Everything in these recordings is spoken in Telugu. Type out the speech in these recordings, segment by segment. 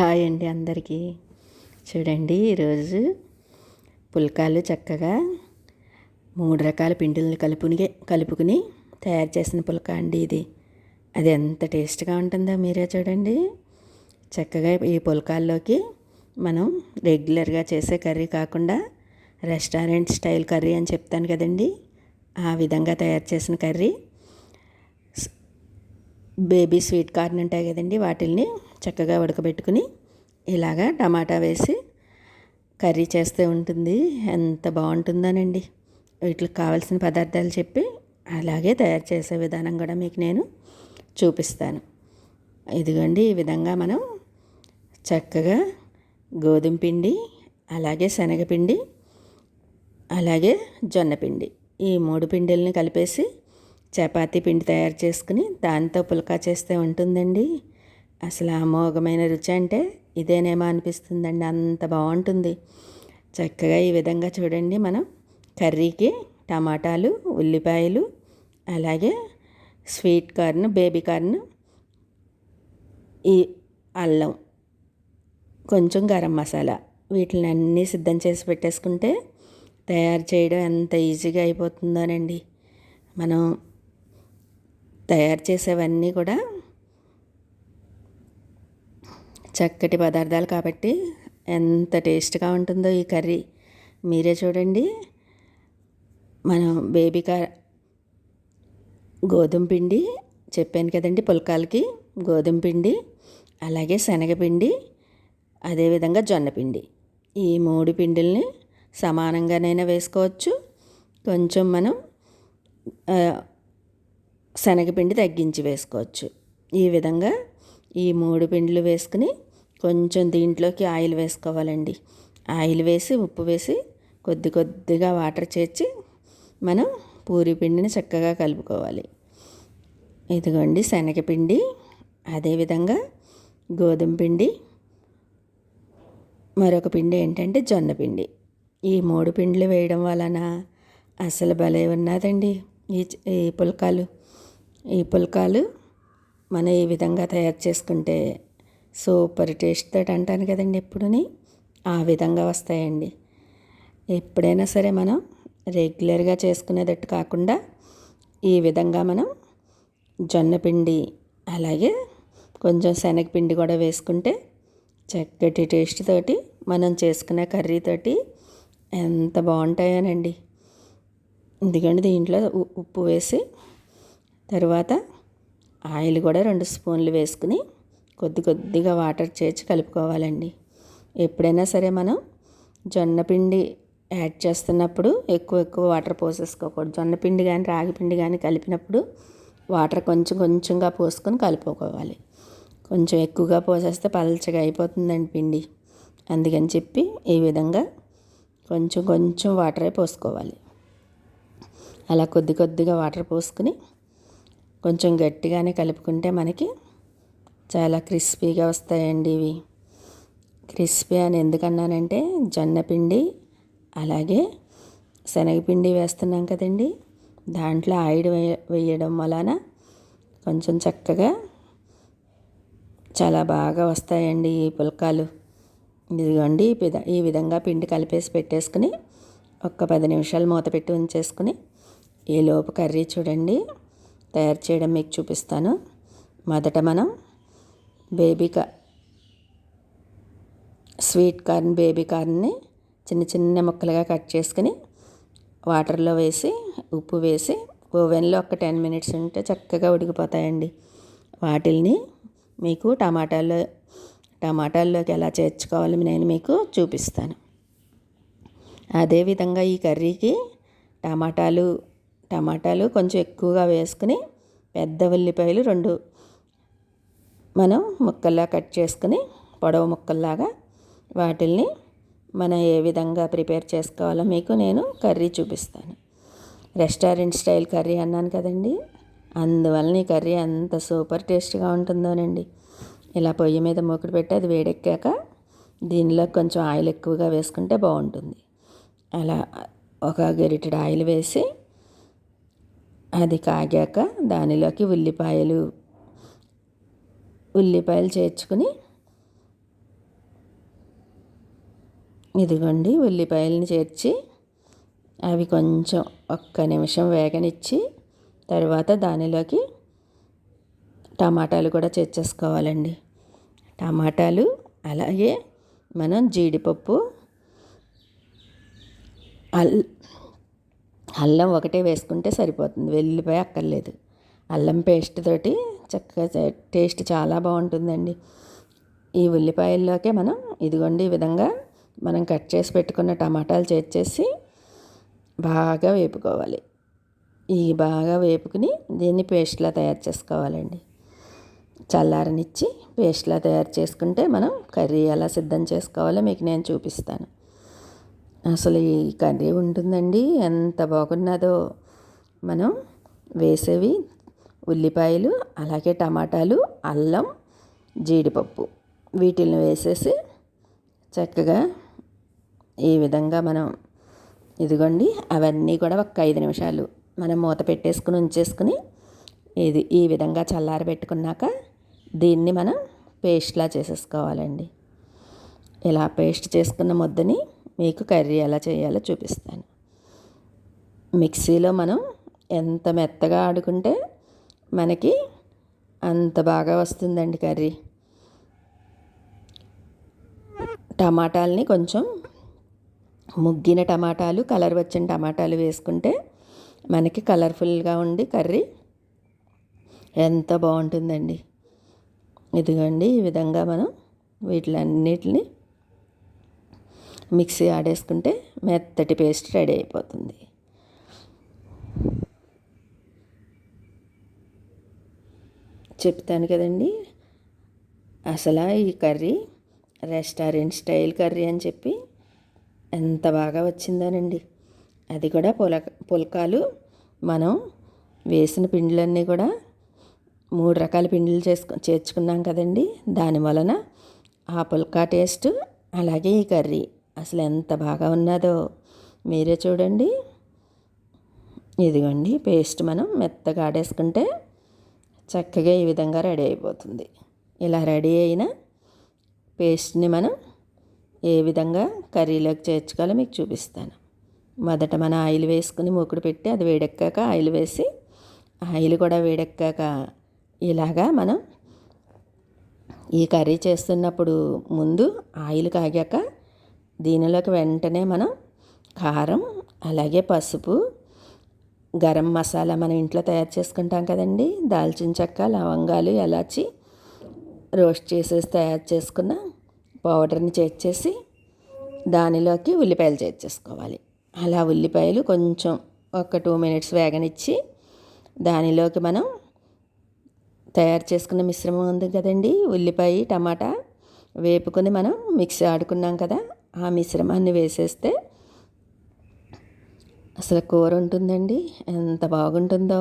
హాయ్ అండి అందరికీ. చూడండి ఈరోజు పుల్కాలు చక్కగా మూడు రకాల పిండిల్ని కలుపుని కలుపుకుని తయారు చేసిన పుల్కా అండి ఇది. అది ఎంత టేస్ట్గా ఉంటుందో మీరే చూడండి. చక్కగా ఈ పుల్కాల్లోకి మనం రెగ్యులర్గా చేసే కర్రీ కాకుండా రెస్టారెంట్ స్టైల్ కర్రీ అని చెప్తాను కదండి. ఆ విధంగా తయారు చేసిన కర్రీ. బేబీ స్వీట్ కార్న్ ఉంటాయి కదండి వాటిల్ని చక్కగా ఉడకబెట్టుకుని ఇలాగా టమాటా వేసి కర్రీ చేస్తే ఉంటుంది. ఎంత బాగుంటుందోనండి. వీటికి కావాల్సిన పదార్థాలు చెప్పి అలాగే తయారు చేసే విధానం కూడా మీకు నేను చూపిస్తాను. ఇదిగోండి ఈ విధంగా మనం చక్కగా గోధుమ పిండి అలాగే శనగపిండి అలాగే జొన్న పిండి ఈ మూడు పిండిల్ని కలిపేసి చపాతీ పిండి తయారు చేసుకుని దాంతో పుల్కా చేస్తే ఉంటుందండి. అసలు అమోఘమైన రుచి అంటే ఇదేనేమో అనిపిస్తుందండి. అంత బాగుంటుంది. చక్కగా ఈ విధంగా చూడండి మనం కర్రీకి టమాటాలు ఉల్లిపాయలు అలాగే స్వీట్ కార్న్ బేబీ కార్న్ ఈ అల్లం కొంచెం గరం మసాలా వీటిని అన్నీ సిద్ధం చేసి పెట్టేసుకుంటే తయారు చేయడం ఎంత ఈజీగా అయిపోతుందోనండి. మనం తయారు చేసేవన్నీ కూడా చక్కటి పదార్థాలు కాబట్టి ఎంత టేస్ట్గా ఉంటుందో ఈ కర్రీ. మీరే చూడండి. మనం బేబీకా గోధుమ పిండి చెప్పాను కదండి పుల్కాలకి. గోధుమ పిండి అలాగే శనగపిండి అదేవిధంగా జొన్నపిండి ఈ మూడు పిండిల్ని సమానంగానైనా వేసుకోవచ్చు. కొంచెం మనం శనగపిండి తగ్గించి వేసుకోవచ్చు. ఈ విధంగా ఈ మూడు పిండిలు వేసుకుని కొంచెం దీంట్లోకి ఆయిల్ వేసుకోవాలండి. ఆయిల్ వేసి ఉప్పు వేసి కొద్ది కొద్దిగా వాటర్ చేర్చి మనం పూరి పిండిని చక్కగా కలుపుకోవాలి. ఇదిగోండి శనగపిండి అదేవిధంగా గోధుమ పిండి మరొక పిండి ఏంటంటే జొన్న పిండి. ఈ మూడు పిండిలు వేయడం వలన అసలు భలే ఉన్నదండి ఈ ఈ పుల్కాలు. ఈ పుల్కాలు మనం ఈ విధంగా తయారు చేసుకుంటే సూపర్ టేస్ట్ దట్ అంటాను కదండి ఎప్పుడుని? ఆ విధంగా వస్తాయండి. ఎప్పుడైనా సరే మనం రెగ్యులర్గా చేసుకునేటట్టు కాకుండా ఈ విధంగా మనం జొన్నపిండి అలాగే కొంచెం శనగపిండి కూడా వేసుకుంటే చక్కటి టేస్ట్ తోటి మనం చేసుకునే కర్రీతోటి ఎంత బాగుంటాయోనండి. ఎందుకంటే దీంట్లో ఉప్పు వేసి తర్వాత ఆయిల్ కూడా రెండు స్పూన్లు వేసుకుని కొద్ది కొద్దిగా వాటర్ చేర్చి కలుపుకోవాలండి. ఎప్పుడైనా సరే మనం జొన్నపిండి యాడ్ చేస్తున్నప్పుడు ఎక్కువ ఎక్కువ వాటర్ పోసేసుకోకూడదు. జొన్నపిండి కానీ రాగిపిండి కానీ కలిపినప్పుడు వాటర్ కొంచెం కొంచెంగా పోసుకొని కలుపుకోవాలి. కొంచెం ఎక్కువగా పోసేస్తే పలచగా అయిపోతుందండి పిండి. అందుకని చెప్పి ఈ విధంగా కొంచెం కొంచెం వాటరే పోసుకోవాలి. అలా కొద్ది కొద్దిగా వాటర్ పోసుకుని కొంచెం గట్టిగానే కలుపుకుంటే మనకి చాలా క్రిస్పీగా వస్తాయండి ఇవి. క్రిస్పీ అని ఎందుకన్నానంటే జొన్నపిండి అలాగే శనగపిండి వేస్తున్నాం కదండి. దాంట్లో ఆయిల్ వేయ వేయడం వలన కొంచెం చక్కగా చాలా బాగా వస్తాయండి ఈ పుల్కాలు. ఇదిగోండి ఈ విధంగా పిండి కలిపేసి పెట్టేసుకుని ఒక్క పది నిమిషాలు మూత పెట్టి ఉంచేసుకుని ఈలోపు కర్రీ చూడండి. తయారు చేయడం మీకు చూపిస్తాను. మొదట మనం బేబీకా స్వీట్ కార్న్ బేబీ కార్న్ని చిన్న చిన్న ముక్కలుగా కట్ చేసుకుని వాటర్లో వేసి ఉప్పు వేసి ఓవెన్లో ఒక టెన్ మినిట్స్ ఉంటే చక్కగా ఉడికిపోతాయండి. వాటిల్ని మీకు టమాటాలో టమాటాల్లోకి ఎలా చేర్చుకోవాలి నేను మీకు చూపిస్తాను. అదేవిధంగా ఈ కర్రీకి టమాటాలు టమాటాలు కొంచెం ఎక్కువగా వేసుకుని పెద్ద ఉల్లిపాయలు రెండు మనం ముక్కల్లా కట్ చేసుకుని పొడవు ముక్కల్లాగా వాటిల్ని మనం ఏ విధంగా ప్రిపేర్ చేసుకోవాలో మీకు నేను కర్రీ చూపిస్తాను. రెస్టారెంట్ స్టైల్ కర్రీ అన్నాను కదండి. అందువలన ఈ కర్రీ అంత సూపర్ టేస్ట్గా ఉంటుందోనండి. ఇలా పొయ్యి మీద మూకుడు పెట్టి అది వేడెక్కాక దీనిలో కొంచెం ఆయిల్ ఎక్కువగా వేసుకుంటే బాగుంటుంది. అలా ఒక గరిటెడు ఆయిల్ వేసి అది కాగాక దానిలోకి ఉల్లిపాయలు ఉల్లిపాయలు చేర్చుకుని ఇదిగోండి ఉల్లిపాయలని చేర్చి అవి కొంచెం ఒక్క నిమిషం వేగనిచ్చి తర్వాత దానిలోకి టమాటాలు కూడా చేర్చేసుకోవాలండి. టమాటాలు అలాగే మనం జీడిపప్పు అల్ అల్లం ఒకటే వేసుకుంటే సరిపోతుంది. వెల్లిపాయ అక్కర్లేదు. అల్లం పేస్ట్ తోటి చక్కగా టేస్ట్ చాలా బాగుంటుందండి. ఈ ఉల్లిపాయల్లోకే మనం ఇదిగోండి ఈ విధంగా మనం కట్ చేసి పెట్టుకున్న టమాటాలు చేర్చేసి బాగా వేపుకోవాలి. ఈ బాగా వేపుకుని దీన్ని పేస్ట్లా తయారు చేసుకోవాలండి. చల్లారనిచ్చి పేస్ట్లా తయారు చేసుకుంటే మనం కర్రీ ఎలా సిద్ధం చేసుకోవాలో మీకు నేను చూపిస్తాను. అసలు ఈ కర్రీ ఉంటుందండి ఎంత బాగున్నదో. మనం వేసేవి ఉల్లిపాయలు అలాగే టమాటాలు అల్లం జీడిపప్పు. వీటిని వేసేసి చక్కగా ఈ విధంగా మనం ఇదిగోండి అవన్నీ కూడా ఒక ఐదు నిమిషాలు మనం మూత పెట్టేసుకుని ఉంచేసుకుని ఇది ఈ విధంగా చల్లారబెట్టుకున్నాక దీన్ని మనం పేస్ట్లా చేసేసుకోవాలండి. ఇలా పేస్ట్ చేసుకున్న ముద్దని మీకు కర్రీ ఎలా చేయాలో చూపిస్తాను. మిక్సీలో మనం ఎంత మెత్తగా ఆడుకుంటే మనకి అంత బాగా వస్తుందండి కర్రీ. టమాటాలని కొంచెం ముగ్గిన టమాటాలు కలర్ వచ్చిన టమాటాలు వేసుకుంటే మనకి కలర్ఫుల్గా ఉండి కర్రీ ఎంత బాగుంటుందండి. ఇదిగోండి ఈ విధంగా మనం వీటిలన్నిటిని మిక్సీ ఆడేసుకుంటే మెత్తటి పేస్ట్ రెడీ అయిపోతుంది. చెప్తాను కదండి. అసలు ఈ కర్రీ రెస్టారెంట్ స్టైల్ కర్రీ అని చెప్పి ఎంత బాగా వచ్చిందోనండి. అది కూడా పుల పుల్కాలు మనం వేసిన పిండిలన్నీ కూడా మూడు రకాల పిండిలు చేసుకు చేర్చుకున్నాం కదండి. దాని వలన ఆ పుల్కా టేస్ట్ అలాగే ఈ కర్రీ అసలు ఎంత బాగా ఉన్నదో మీరే చూడండి. ఇదిగోండి పేస్ట్ మనం మెత్తగా ఆడేసుకుంటే చక్కగా ఈ విధంగా రెడీ అయిపోతుంది. ఇలా రెడీ అయిన పేస్ట్ని మనం ఏ విధంగా కర్రీలోకి చేర్చుకోవాలో మీకు చూపిస్తాను. మొదట మన ఆయిల్ వేసుకుని మూకుడు పెట్టి అది వేడెక్కాక ఆయిల్ వేసి ఆయిల్ కూడా వేడెక్కాక ఇలాగా మనం ఈ కర్రీ చేస్తున్నప్పుడు ముందు ఆయిల్ కాగాక దీనిలోకి వెంటనే మనం కారం అలాగే పసుపు గరం మసాలా మనం ఇంట్లో తయారు చేసుకుంటాం కదండి. దాల్చిన చెక్క లవంగాలు ఎలాచి రోస్ట్ చేసేసి తయారు చేసుకున్న పౌడర్ని చేర్చేసి దానిలోకి ఉల్లిపాయలు చేర్చేసుకోవాలి అలా ఉల్లిపాయలు కొంచెం ఒక టూ మినిట్స్ వేగనిచ్చి దానిలోకి మనం తయారు చేసుకున్న మిశ్రమం ఉంది కదండి. ఉల్లిపాయ టమాటా వేపుకొని మనం మిక్సీ ఆడుకున్నాం కదా. ఆ మిశ్రమాన్ని వేసేస్తే అసలు కూర ఉంటుందండి? ఎంత బాగుంటుందో.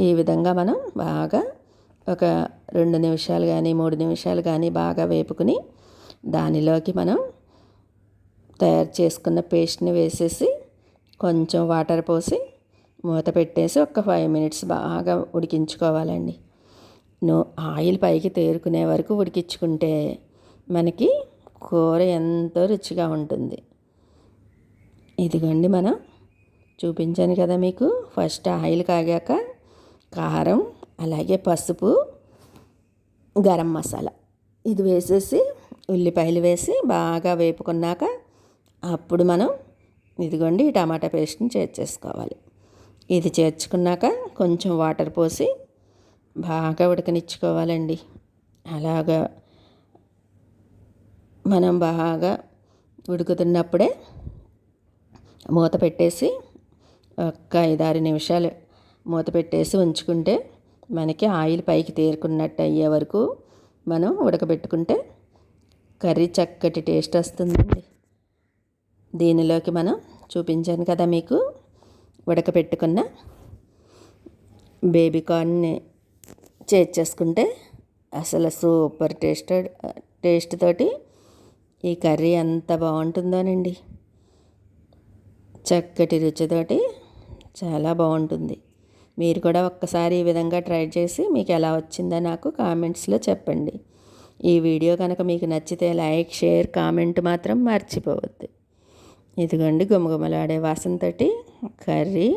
ఈ విధంగా మనం బాగా ఒక రెండు నిమిషాలు కానీ మూడు నిమిషాలు కానీ బాగా వేపుకుని దానిలోకి మనం తయారు చేసుకున్న పేస్ట్ని వేసేసి కొంచెం వాటర్ పోసి మూత పెట్టేసి ఒక ఫైవ్ మినిట్స్ బాగా ఉడికించుకోవాలండి. నువ్వు ఆయిల్ పైకి తేరుకునే వరకు ఉడికించుకుంటే మనకి కూర ఎంతో రుచిగా ఉంటుంది. ఇదిగోండి మనం చూపించాను కదా మీకు. ఫస్ట్ ఆయిల్ కాగాక కారం అలాగే పసుపు గరం మసాలా. ఇది వేసేసి ఉల్లిపాయలు వేసి బాగా వేపుకున్నాక అప్పుడు మనం ఇదిగోండి టమాటా పేస్ట్ని చేర్చేసుకోవాలి ఇది చేర్చుకున్నాక కొంచెం వాటర్ పోసి బాగా ఉడకనిచ్చుకోవాలండి. అలాగా మనం బాగా ఉడుకుతున్నప్పుడే మూత పెట్టేసి ఒక ఐదారు నిమిషాలు మూత పెట్టేసి ఉంచుకుంటే మనకి ఆయిల్ పైకి తేరుకున్నట్టు అయ్యే వరకు మనం ఉడకబెట్టుకుంటే కర్రీ చక్కటి టేస్ట్ వస్తుందండి. దీనిలోకి మనం చూపించాను కదా మీకు ఉడకబెట్టుకున్న బేబీ కార్న్ని చేర్చేసుకుంటే అసలు సూపర్ టేస్ట్ టేస్ట్ తోటి ఈ కర్రీ ఎంత బాగుంటుందోనండి. చక్కటి రుచితోటి చాలా బాగుంటుంది. మీరు కూడా ఒక్కసారి ఈ విధంగా ట్రై చేసి మీకు ఎలా వచ్చిందో నాకు కామెంట్స్లో చెప్పండి. ఈ వీడియో కనుక మీకు నచ్చితే లైక్ షేర్ కామెంట్ మాత్రం మర్చిపోవద్దు. ఇదిగోండి గుమగుమలాడే వాసనతోటి కర్రీ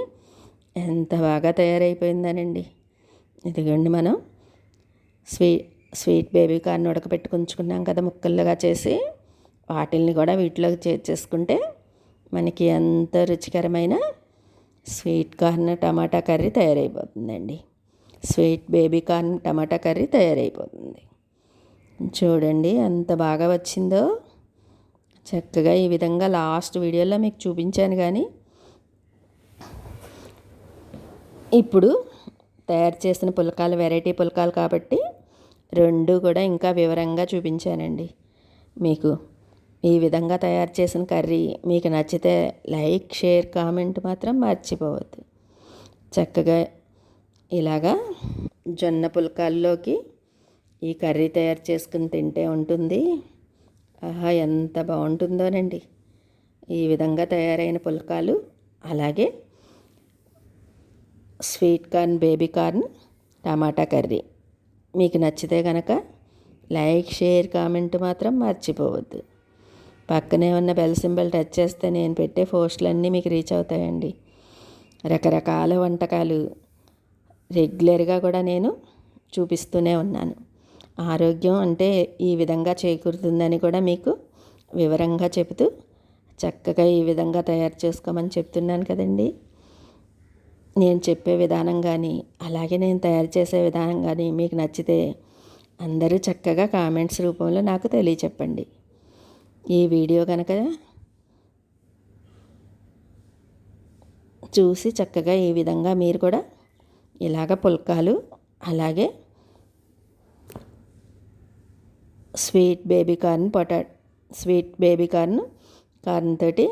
ఎంత బాగా తయారైపోయిందనండి. ఇదిగోండి మనం స్వీట్ స్వీట్ బేబీ కార్న్ ఉడకపెట్టుకుంచుకున్నాం కదా ముక్కలుగా చేసి వాటిల్ని కూడా వీటిలోకి చేర్చేసుకుంటే మనకి ఎంత రుచికరమైన స్వీట్ కార్న్ టమాటా curry తయారైపోతుందండి. Sweet baby corn tomato curry తయారైపోతుంది. చూడండి ఎంత బాగా వచ్చిందో. చక్కగా ఈ విధంగా లాస్ట్ వీడియోలో మీకు చూపించాను కానీ ఇప్పుడు తయారు చేసిన పులకాలు వెరైటీ పులకాలు కాబట్టి రెండు కూడా ఇంకా వివరంగా చూపించానండి. మీకు ఈ విధంగా తయారు చేసిన కర్రీ మీకు నచ్చితే లైక్ షేర్ కామెంట్ మాత్రం మర్చిపోవద్దు. చక్కగా ఇలాగా జొన్న పుల్కాల్లోకి ఈ కర్రీ తయారు చేసుకుని తింటే ఉంటుంది. ఆహా ఎంత బాగుంటుందోనండి. ఈ విధంగా తయారైన పుల్కాలు అలాగే స్వీట్ కార్న్ బేబీ కార్న్ టమాటా కర్రీ. మీకు నచ్చితే కనుక లైక్ షేర్ కామెంట్ మాత్రం మర్చిపోవద్దు. పక్కనే ఉన్న బెల్ సింబల్ టచ్ చేస్తే నేను పెట్టే పోస్టులన్నీ మీకు రీచ్ అవుతాయండి. రకరకాల వంటకాలు. రెగ్యులర్గా కూడా నేను చూపిస్తూనే ఉన్నాను. ఆరోగ్యం అంటే ఈ విధంగా చేకూరుతుందని కూడా మీకు వివరంగా చెబుతూ చక్కగా ఈ విధంగా తయారు చేసుకోమని చెప్తున్నాను కదండి. నేను చెప్పే విధానం కానీ అలాగే నేను తయారు చేసే విధానం కానీ మీకు నచ్చితే అందరూ చక్కగా కామెంట్స్ రూపంలో నాకు తెలియచెప్పండి. ఈ వీడియో కనుక చూసి చక్కగా ఈ విధంగా మీరు కూడా ఇలాగ పుల్కాలు అలాగే స్వీట్ బేబీ కార్న్ పొటా స్వీట్ బేబీ కార్న్ కార్న్ తోటి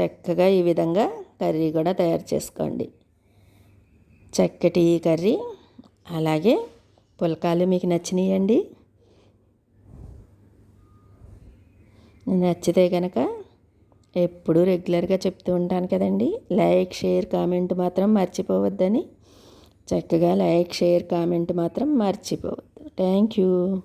చక్కగా ఈ విధంగా కర్రీ కూడా తయారు చేసుకోండి. చక్కటి కర్రీ అలాగే పుల్కాలు మీకు నచ్చినాయండి. నచ్చితే కనుక ఎప్పుడూ రెగ్యులర్గా చెప్తూ ఉంటాను కదండి. లైక్ షేర్ కామెంట్ మాత్రం మర్చిపోవద్దని. చక్కగా లైక్ షేర్ కామెంట్ మాత్రం మర్చిపోవద్దు. Thank you